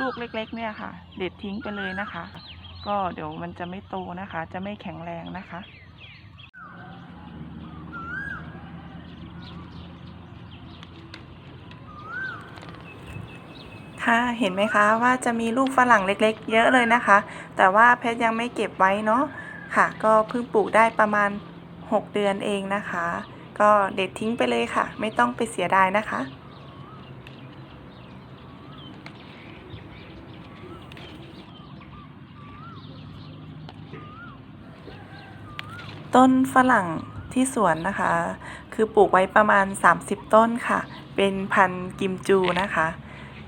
ลูกเล็ก ๆ เนี่ยค่ะ เด็ดทิ้งไปเลยนะคะ ก็เดี๋ยวมันจะไม่โตนะคะ จะไม่แข็งแรงนะคะค่ะเห็นไหมคะว่าจะมีลูกฝรั่งเล็กๆ เยอะเลยนะคะ แต่ว่าเพชรยังไม่เก็บไว้เนาะค่ะ ก็เพิ่งปลูกได้ประมาณ 6 เดือนเองนะคะ ก็เด็ดทิ้งไปเลยค่ะ ไม่ต้องไปเสียดายนะคะ ต้นฝรั่งที่สวนนะคะ คือปลูกไว้ประมาณ 30 ต้นค่ะ เป็นพันธุ์กิมจูนะคะ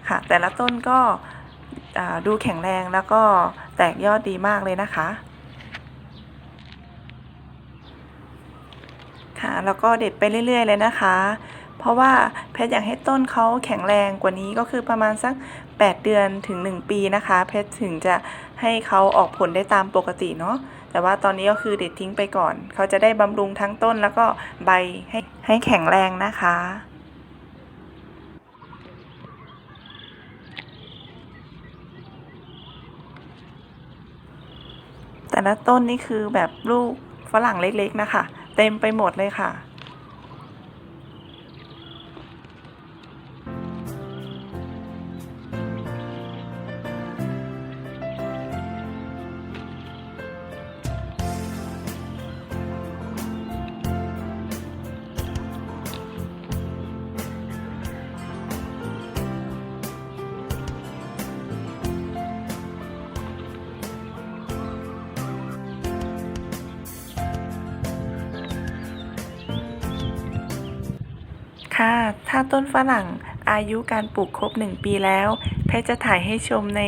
ค่ะ แต่ละต้นก็ดูแข็งแรงแล้วก็แตกยอดดีมากเลยนะคะ ค่ะ แล้วก็เด็ดไปเรื่อย ๆ เลยนะคะ เพราะว่าเพชรอยากให้ต้นเขาแข็งแรงกว่านี้ก็คือประมาณสัก 8 เดือนถึง 1 ปีนะคะ เพชรถึงจะให้เขาออกผลได้ตามปกติเนาะแต่ว่าตอนนี้ก็คือเด็ดทิ้งไปก่อน เขาจะได้บำรุงทั้งต้นแล้วก็ใบให้ให้แข็งแรงนะคะแต่ละต้นนี่คือแบบลูกฝรั่งเล็กๆนะคะ เต็มไปหมดเลยค่ะ ค่ะ ถ้าต้นฝรั่งอายุการปลูกครบ 1 ปีแล้ว เพชรจะถ่ายให้ชมใน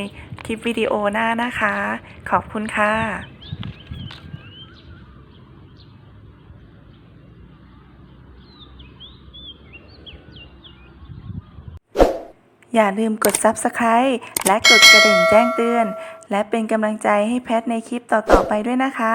คลิปวิดีโอหน้านะคะ ขอบคุณค่ะอย่าลืมกด Subscribe และกดกระดิ่งแจ้งเตือน และเป็นกำลังใจให้แพทในคลิปต่อ ๆ ไปด้วยนะคะ